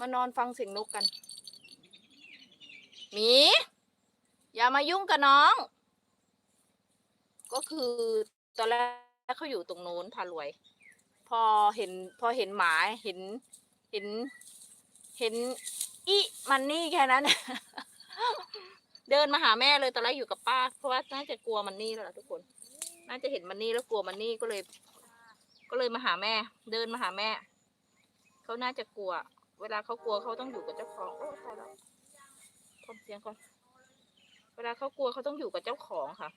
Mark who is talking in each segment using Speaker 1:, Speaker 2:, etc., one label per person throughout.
Speaker 1: มานอนฟังเสียงนกกัน หมี อย่ามายุ่งกับน้อง ก็คือตอนแรกเขาอยู่ตรงโน้นพารวย พอเห็น พอเห็นหมาเห็น เห็น เห็นอีมันนี่แค่นั้น เดินมาหาแม่เลยตอนแรกอยู่กับป้า เพราะว่าน่าจะกลัวมันนี่แล้วล่ะทุกคน น่าจะเห็นมันนี่แล้วกลัวมันนี่ก็เลย ก็เลยมาหาแม่ เดินมาหาแม่ เขาน่าจะกลัว เวลาเขากลัวเขาต้องอยู่กับเจ้าของ โอ้ตายแล้วทำเสียงก่อน เวลาเขากลัวเขาต้องอยู่กับเจ้าของค่ะ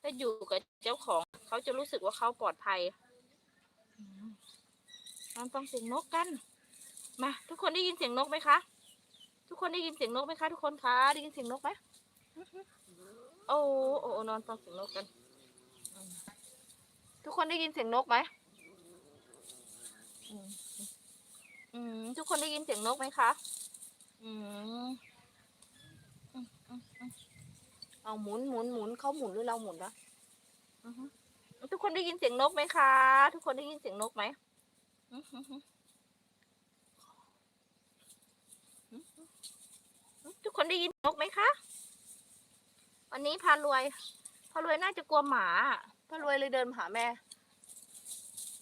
Speaker 1: ถ้าอยู่กับเจ้าของ เขาจะรู้สึกว่าเขาปลอดภัยมลองฟังเสียงนกกัน มา ทุกคนได้ยินเสียงนกไหมคะ ทุกคนได้ยินเสียงนกไหมคะ ทุกคนคะ ได้ยินเสียงนกไหมโอ้โอ้นอนฟังเสียงนกกัน ทุกคนได้ยินเสียงนกไหม อืม ทุกคนได้ยินเสียงนกไหมคะ อืมอืมอืมอืมเอาหมุนหมุนหมุนเขาหมุนหรือเราหมุนนะอือฮึทุกคนได้ยินเสียงนกไหมคะ ทุกคนได้ยินเสียงนกไหมอือฮึฮึอือฮึทุกคนได้ยินนกไหมคะ วันนี้พารวย พารวยน่าจะกลัวหมาอะพารวยเลยเดินมาหาแม่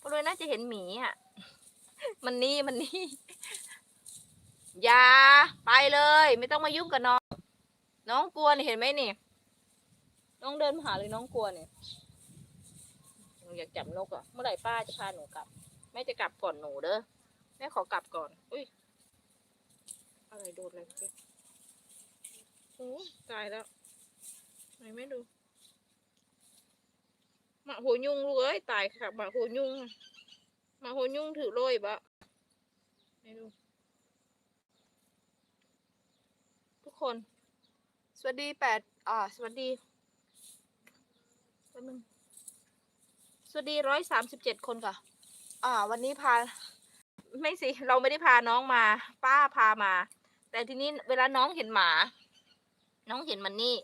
Speaker 1: พารวยน่าจะเห็นหมีอะ มันนี่มันนี่อย่าไปเลย ไม่ต้องมายุ่งกับน้อง น้องกลัวนี่เห็นไหมนี่ น้องเดินมาหาเลยน้องกลัวเนี่ยหนูอยากจับนกอะเมื่อไหร่ป้าจะพาหนูกลับแม่จะกลับก่อนหนูเด้อแม่ขอกลับก่อน อุ้ยอะไรโดนอะไรเมื่อกี้โอ้ตายแล้วไหนไม่ดูหมาหัวยุงลูกเอ้ยตายค่ะหมาหัวยุง มาหัวยุงถือโรยบะไม่ดู ทุกคน สวัสดีแปดอ่า สวัสดีแป๊บนึงสวัสดีร้อยสามสิบเจ็ดคนค่ะ อ่า วันนี้พา ไม่สิ เราไม่ได้พาน้องมา ป้าพามา แต่ทีนี้เวลาน้องเห็นหมา น้องเห็นมันนี่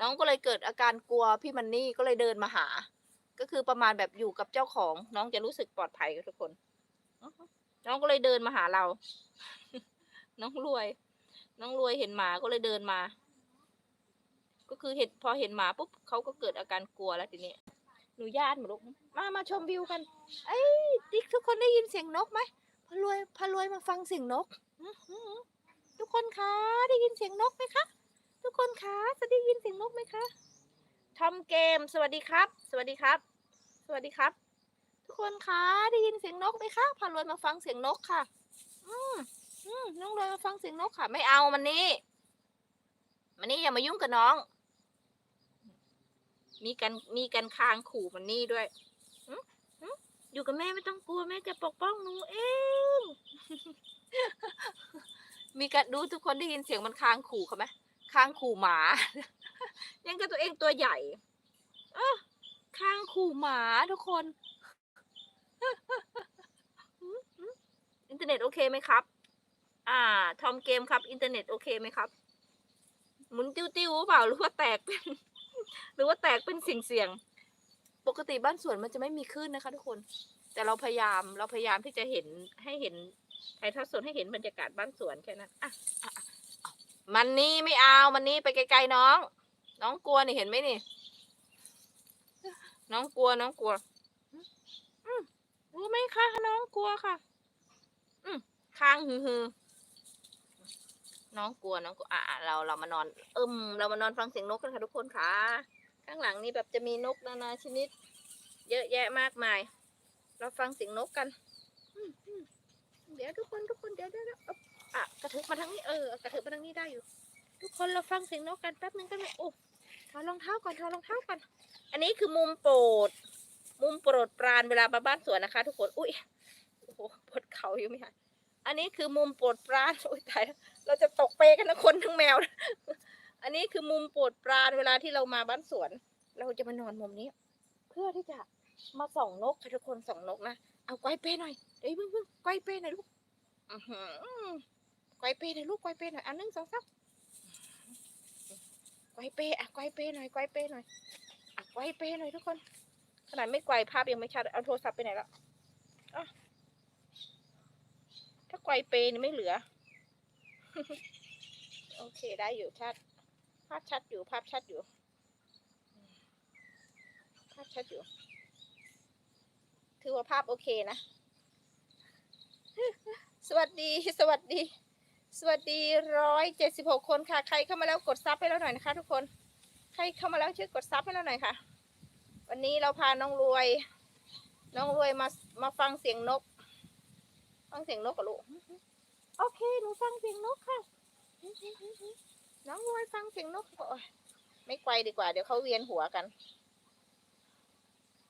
Speaker 1: น้องก็เลยเกิดอาการกลัวพี่มันนี่ก็เลยเดินมาหา ก็คือประมาณแบบอยู่กับเจ้าของ น้องจะรู้สึกปลอดภัยกับทุกคน น้องก็เลยเดินมาหาเรา น้องรวย น้องรวยเห็นหมาก็เลยเดินมา ก็คือเห็นพอเห็นหมาปุ๊บเขาก็เกิดอาการกลัวแล้วทีนี้หนูญาติหมาลูกมามาชมวิวกัน เอ้ยดิทุกคนได้ยินเสียงนกไหมพารวยพารวยมาฟังเสียงนกทุกคนคะได้ยินเสียงนกไหมคะ ทุกคนคะจะได้ยินเสียงนกไหมคะ ทอมเกม สวัสดีครับ สวัสดีครับ สวัสดีครับ ทุกคนคะได้ยินเสียงนกไหมคะพารวยมาฟังเสียงนกค่ะ อืมอืมน้องรวยมาฟังเสียงนกค่ะ ไม่เอามันนี่มันนี่อย่ามายุ่งกับน้อง มีกันมีกันคางขู่มันนี่ด้วยอยู่กับแม่ไม่ต้องกลัวแม่จะปกป้องหนูเองมีกันดูทุกคนได้ยินเสียงมันคางขู่เขาไหมข้างขู่หมา ยังกับตัวเองตัวใหญ่เออข้างขู่หมาทุกคน อินเทอร์เน็ตโอเคไหมครับ อ่า ทอมเกมครับ อินเทอร์เน็ตโอเคไหมครับ หมุนติ้วติ้วๆหรือเปล่าหรือว่าแตกเป็นหรือว่าแตกเป็นเสียงเสียงๆปกติบ้านสวนมันจะไม่มีคลื่นนะคะ ทุกคน แต่เราพยายามเราพยายามที่จะเห็นให้เห็นถ่ายทอดสดให้เห็นบรรยากาศบ้านสวนแค่นั้นอะอะอะมันนี่ไม่เอา มันนี่ไปไกลๆน้อง น้องกลัวนี่เห็นไหมนี่ น้องกลัวน้องกลัวรู้ไหมคะน้องกลัวค่ะ อืมค้างฮือฮือน้องกลัวน้องกลัวอะเราเรามานอนเอิมเรามานอนฟังเสียงนกกันค่ะทุกคนค่ะ ข้างหลังนี่แบบจะมีนกนานาชนิด เยอะแยะมากมาย เราฟังเสียงนกกันเดี๋ยวทุกคนทุกคนเดี๋ยวเดี๋ยวอาอะกระเถิบมาทางนี้เออกระเถิบมาทางนี้ได้อยู่ ทุกคนเราฟังเสียงนกกันแป๊บนึงกันไหมโอ้ถอดรองเท้าก่อนถอดรองเท้าก่อน อันนี้คือมุมโปรด มุมโปรดปรานเวลามาบ้านสวนนะคะ ทุกคน อุ้ยโอ้โหปวดเข่าอยู่ไหมคะอันนี้คือมุมโปรดปรานอุ้ยตายแล้วเราจะตกเปกันทั้งคนทั้งแมว อันนี้คือมุมโปรดปรานเวลาที่เรามาบ้านสวน เราจะมานอนมุมนี้ เพื่อที่จะมาส่องนกค่ะทุกคนส่องนกนะเอาไกวเป้หน่อยเอ้ยเพิ่งเพิ่งไกวเป้หน่อยลูกอือหือไกวเป้หน่อยลูกไกวเป้หน่อยอันหนึ่งสองสาม ไกวเป้อะไกวเป้หน่อยไกวเป้หน่อยอะไกวเป้หน่อยทุกคน ขนาดไม่ไกวภาพยังไม่ชัดเอาโทรศัพท์ไปไหนแล้วอะถ้าไกวเปนี่ไม่เหลือ โอเคได้อยู่ชัด ภาพชัดอยู่ภาพชัดอยู่ ภาพชัดอยู่ ถือว่าภาพโอเคนะ สวัสดีสวัสดี สวัสดีร้อยเจ็ดสิบหกคนค่ะ ใครเข้ามาแล้วกดซับให้เราหน่อยนะคะ ทุกคน ใครเข้ามาแล้วช่วยกดซับให้เราหน่อยค่ะ วันนี้เราพาน้องรวย น้องรวยมามาฟังเสียงนก ฟังเสียงนกกับลูกโอเคหนูฟังเสียงนกค่ะ น้องรวยฟังเสียงนกโอ๊ยไม่ไกวดีกว่า เดี๋ยวเขาเวียนหัวกัน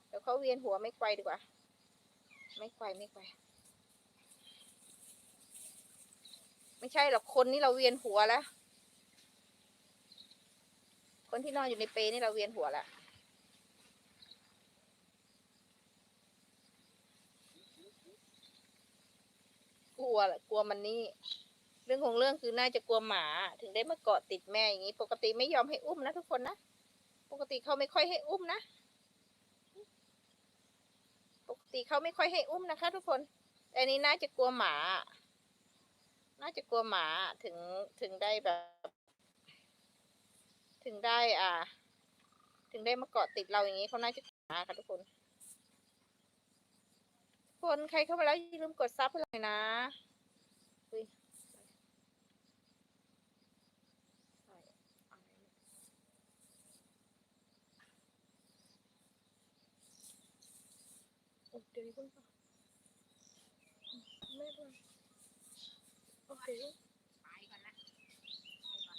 Speaker 1: เดี๋ยวเขาเวียนหัวไม่ไกวดีกว่า ไม่ไกวไม่ไกว ไม่ใช่หรอกคนนี่เราเวียนหัวแล้ว คนที่นอนอยู่ในเปรนี่เราเวียนหัวแล้วกลัวแหละกลัวมันนี่เรื่องของเรื่องคือน่าจะกลัวหมาถึงได้มาเกาะติดแม่อย่างนี้ ปกติไม่ยอมให้อุ้มนะทุกคนนะปกติเขาไม่ค่อยให้อุ้มนะปกติเขาไม่ค่อยให้อุ้มนะคะ ทุกคนแต่นนี้น่าจะกลัวหมา น่าจะกลัวหมาถึงถึงได้แบบ ถึงได้อ่า ถึงได้มาเกาะติดเราอย่างนี้เขาน่าจะกลัวหมาค่ะทุกคนคนใครเข้ามาแล้วอย่าลืมกดซับให้เราหน่อยนะเนี่ยโอเดี๋ยวนี้เพิ่งป่ะไม่เป็น โอเค
Speaker 2: ไปก่อนนะไปก่อน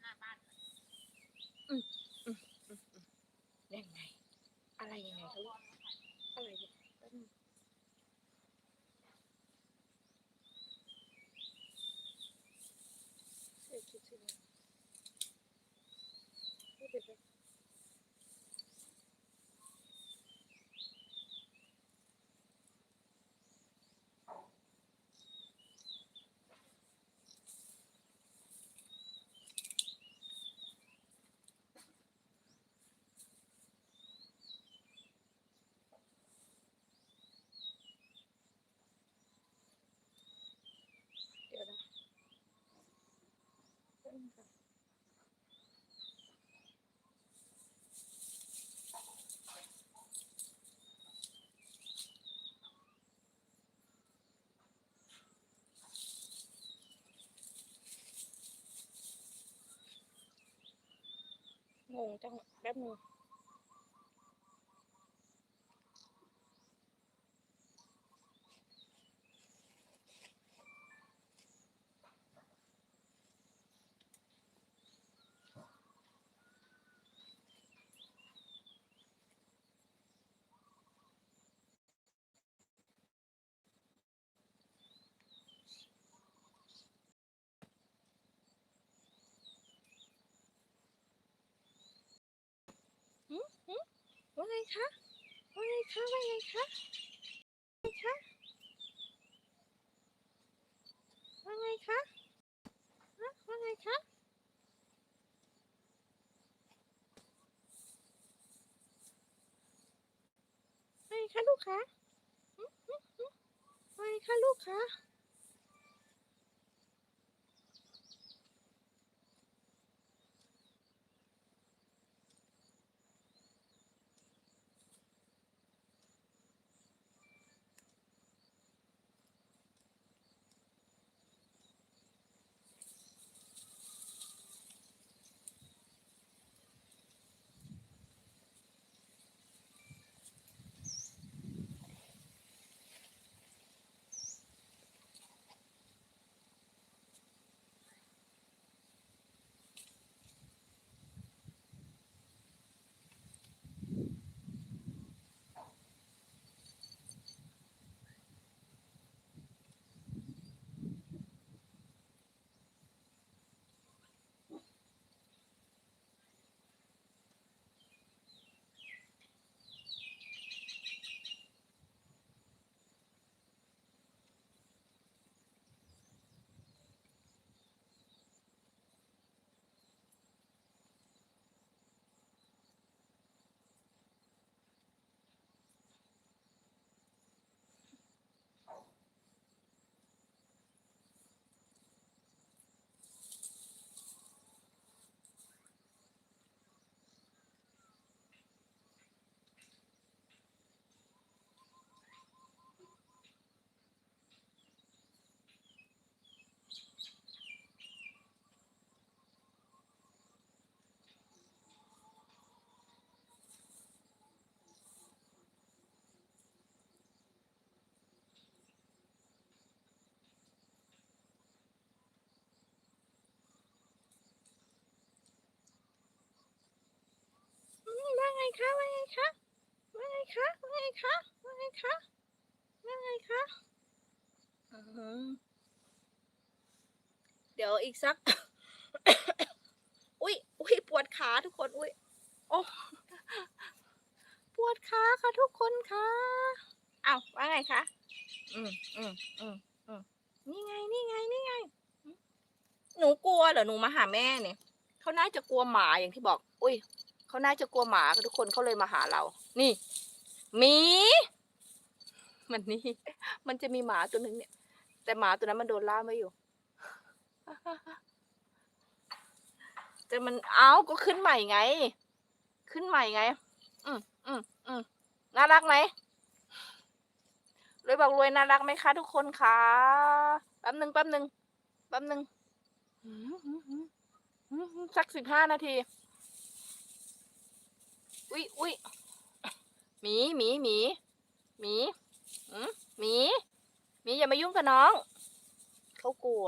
Speaker 2: หน้าบ้านก่อน
Speaker 1: ยังไง อะไรยังไงเขาอะไรเนี่ยแป๊บนึงเดี๋ยวคิดถึงเดี๋ยวเดี๋ยวเดี๋ยวเดี๋ยวนะแป๊บนึ งค่ะงงจังแป๊บนึง ว่าไงคะว่าไงคะว่าไงคะว่าไงคะว่าไงคะฮะว่าไงคะว่าไงคะลูกคะว่าไงคะลูกคะ ไงคะว่าไงคะว่าไงคะว่าไงคะว่าไงคะว่าไงคะเดี๋ยวอีกสัก อุ้ยอุ้ยปวดขาทุกคน อุ้ยโอ้ปวดขาค่ะทุกคนค่ะอ้าวว่าไงคะ อืมอืมอืมอืมนี่ไง นี่ไง นี่ไง หนูกลัวเหรอ หนูมาหาแม่เนี่ย เขาน่าจะกลัวหมาอย่างที่บอก อุ้ย เขาน่าจะกลัวหมาค่ะทุกคนเขาเลยมาหาเรา นี่หมี มันนี่ มันจะมีหมาตัวหนึ่งเนี่ย แต่หมาตัวนั้นมันโดนล่ามไว้อยู่ แต่มันเอาก็ขึ้นใหม่ไง ขึ้นใหม่ไง อืมอืมอืมน่ารักไหมรวยบอกรวยน่ารักไหมคะทุกคนคะแป๊บหนึ่งแป๊บหนึ่งแป๊บหนึ่งสักสิบห้านาที อุ้ยอุ้ยหมีหมีหมีหมีอืมหมีหมีอย่ามายุ่งกับน้องเขากลัว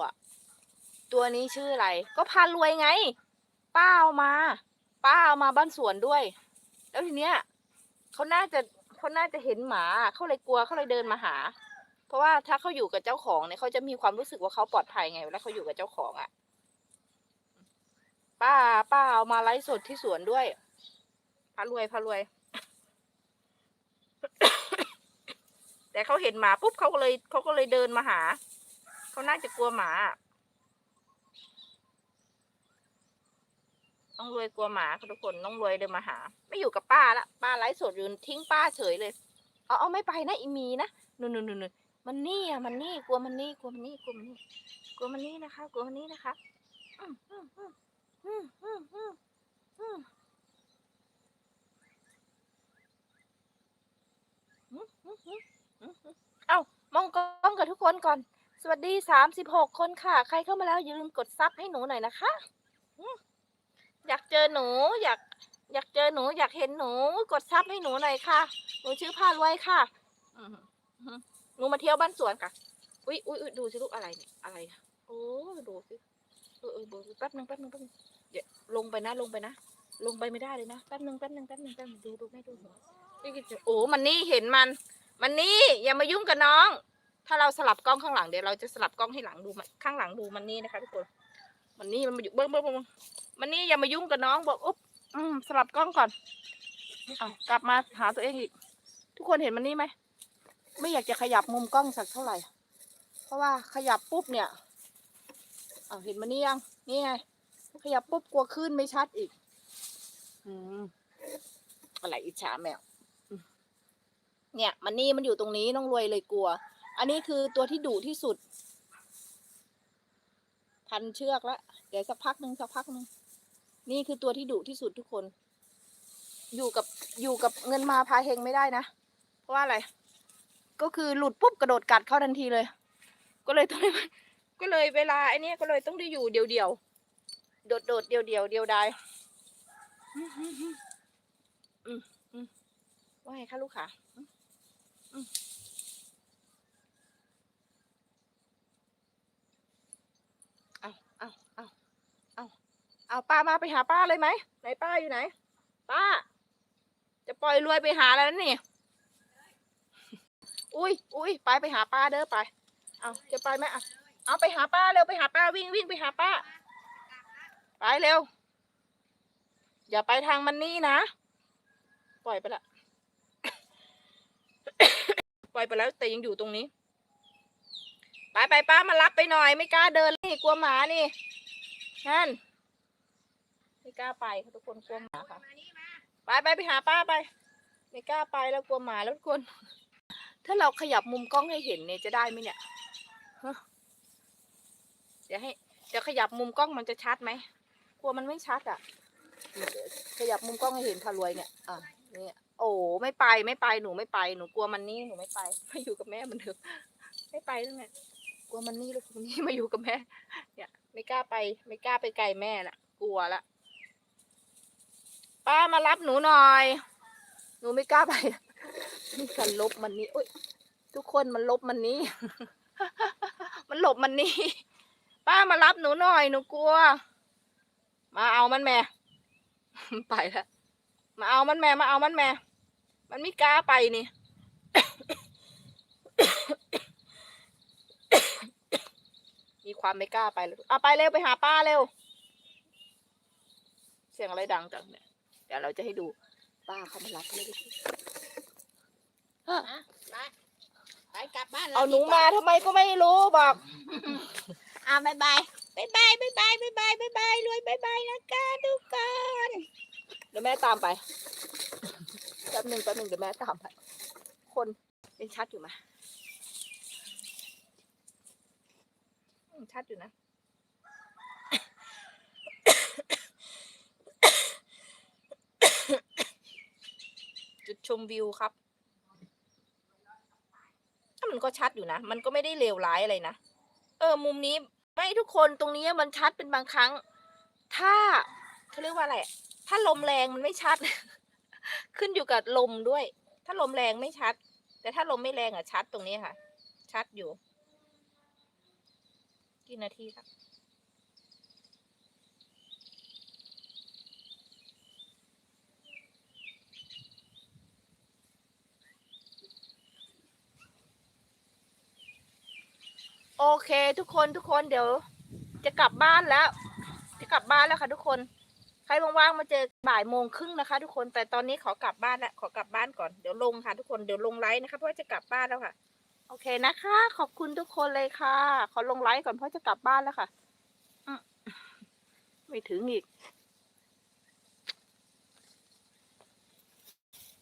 Speaker 1: ตัวนี้ชื่ออะไร ก็พารวยไง ป้าเอามา ป้าเอามาบ้านสวนด้วย แล้วทีเนี้ยเขาน่าจะเขาน่าจะเห็นหมาเขาเลยกลัวเขาเลยเดินมาหา เพราะว่าถ้าเขาอยู่กับเจ้าของเนี่ยเขาจะมีความรู้สึกว่าเขาปลอดภัยไงเวลาเขาอยู่กับเจ้าของอะ่ะ ป้าป้าเอามาไลฟ์สดที่สวนด้วย พารวยพารวย แต่เขาเห็นหมาปุ๊บเขาก็เลยเขาก็เลยเดินมาหา เขาน่าจะกลัวหมาอะน้องรวยกลัวหมาทุกคนน้องรวยเดินมาหา ไม่อยู่กับป้าละป้าไลฟ์สดอยู่ทิ้งป้าเฉยเลย เอาเอาไม่ไปนะอีมีนะนู่นนู่นนู่นมันนี่อะมันนี่กลัวมันนี่กลัวมันนี่กลัวมันนี่กลัวมันนี่นะคะ กลัวมันนี่นะคะอืมอืมอืมอืมอืมอืมอืมอืมอืมอืมอืมอืม เอ้ามองกล้องกับทุกคนก่อน สวัสดีสามสิบหกคนค่ะ ใครเข้ามาแล้วอย่าลืมกดซับให้หนูหน่อยนะคะ อยากเจอหนู อยาก อยากเจอหนู อยากเห็นหนู กดซับให้หนูหน่อยค่ะ หนูชื่อพารวยค่ะหนูมาเที่ยวบ้านสวนค่ะ อุ้ยอุ้ยดูสิลูกอะไรเนี่ย อะไรอะโอ้ดูสิเออเออแป๊บนึงแป๊บนึงแป๊บนึงเดี๋ยวลงไปนะ ลงไปนะ ลงไปไม่ได้เลยนะ แป๊บนึงแป๊บนึงแป๊บนึงแป๊บนึงดูดูไม่ดูหนู นี่ก็จะโอ้มันนี่เห็นมัน มันนี่อย่ามายุ่งกับน้อง ถ้าเราสลับกล้องข้างหลังเดี๋ยวเราจะสลับกล้องให้หลังดูมันข้างหลังดูมันนี่นะคะทุกคน มันนี่มันมาอยู่เบิ้งเบิ้งเบิ้งมันนี่อย่ามายุ่งกับน้องบอกอุ๊บอืมสลับกล้องก่อนเอากลับมาหาตัวเองอีก ทุกคนเห็นมันนี่ไหมไม่อยากจะขยับมุมกล้องสักเท่าไหร่ เพราะว่าขยับปุ๊บเนี่ยเอาเห็นมันนี่ยังนี่ไงขยับปุ๊บกลัวขึ้นไม่ชัดอีก อืมอะไรอิจฉาแมว เนี่ย มันนี่มันอยู่ตรงนี้น้องรวยเลยกลัว อันนี้คือตัวที่ดุที่สุด พันเชือกแล้วเดี๋ยวสักพักหนึ่งสักพักหนึ่งนี่คือตัวที่ดุที่สุดทุกคน อยู่กับอยู่กับเงินมาพาเฮงไม่ได้นะ เพราะว่าอะไร ก็คือหลุดปุ๊บกระโดดกัดเข้าทันทีเลย ก็เลยต้องก็เลยเวลาไอ้นี้ยก็เลยต้องได้อยู่เดียวเดียวโดดโดดเดียวเดียวเดียวดายอืมอืมอืมอืมว่าไงคะลูกค่ะ เอาเอาเอาเอาเอาป้ามาไปหาป้าเลยไหมไหนป้าอยู่ไหน ป้า จะปล่อยรวยไปหาแล้วนี่อุ้ยอุ้ยไปไปหาป้าเด้อไป เอาจะไปไหมอะเอาไปหาป้าเร็วไปหาป้าวิ่งวิ่งไปหาป้า ไปเร็ว อย่าไปทางมันนี่นะ ปล่อยไปละ ปล่อยไปแล้วแต่ยังอยู่ตรงนี้ ไปไปป้ามารับไปหน่อย ไม่กล้าเดินนี่กลัวหมานี่นั่นไม่กล้าไปทุกคนกลัวหมาค่ะไปไปไปหาป้าไป ไม่กล้าไปแล้วกลัวหมาแล้วทุกคน ถ้าเราขยับมุมกล้องให้เห็นเนี่ยจะได้ไหมเนี่ยเดี๋ยวให้เดี๋ยวขยับมุมกล้องมันจะชัดไหมกลัวมันไม่ชัดอะขยับมุมกล้องให้เห็นพารวยเนี่ยอะนี่ อ้ไม่ไปไม่ไปหนูไม่ไปหนูกลัวมันนี่หนูไม่ไปไม่อยู่กับแม่มันเถอะไม่ไปตั้งไงกลัวมันนี่ล้วมันนี่มาอยู่กับแม่ เนี่ย ไม่กล้าไป ไม่กล้าไปไกลแม่ละกลัวละป้ามารับหนูหน่อย หนูไม่กล้าไปนี่กันลบมันนี่อุ้ยทุกคนมันลบมันนี่มันหลบมันนี่ป้ามารับหนูหน่อยหนูกลัว มาเอามันแม่ไปแล้วมาเอามันแม่มาเอามันแม่ มันไม่กล้าไปนี่มีความไม่กล้าไปเลยเอาไปเร็วไปหาป้าเร็ว เสียงอะไรดังจังเนี่ย เดี๋ยวเราจะให้ดู ป้าเขามารับเลย
Speaker 2: นะไปไปกลับบ้านร
Speaker 1: เอาหนู
Speaker 2: ดีกว่
Speaker 1: มาทำไมก็ไม่รู้บอก
Speaker 2: อ่าบายบายบายบายบายบายบายบายบายบายรวยบายบายนะคะทุกคน
Speaker 1: เดี๋ยวแม่ตามไปแป๊บหนึ่งแป๊บหนึ่งเดี๋ยวแม่ตามไปคนยังชัดอยู่ไหมชัดอยู่นะจุดชมวิวครับถ้ามันก็ชัดอยู่นะ มันก็ไม่ได้เลวร้ายอะไรนะ เออ มุมนี้ไม่ทุกคนตรงนี้มันชัดเป็นบางครั้ง ถ้าเขาเรียกว่าอะไร ถ้าลมแรงมันไม่ชัด ขึ้นอยู่กับลมด้วย ถ้าลมแรงไม่ชัด แต่ถ้าลมไม่แรงอะชัดตรงนี้ค่ะ ชัดอยู่ กี่นาทีครับโอเค ทุกคนทุกคนเดี๋ยว จะกลับบ้านแล้ว จะกลับบ้านแล้วค่ะทุกคน ใครว่างๆมาเจอบ่ายโมงครึ่งนะคะ ทุกคนแต่ตอนนี้ขอกลับบ้านแล้วขอกลับบ้านก่อนเดี๋ยวลงค่ะ ทุกคนเดี๋ยวลงไลฟ์นะคะเพราะจะกลับบ้านแล้วค่ะ โอเคนะคะ ขอบคุณทุกคนเลยค่ะ ขอลงไลฟ์ก่อนเพราะจะกลับบ้านแล้วค่ะอืมไม่ถึงอีก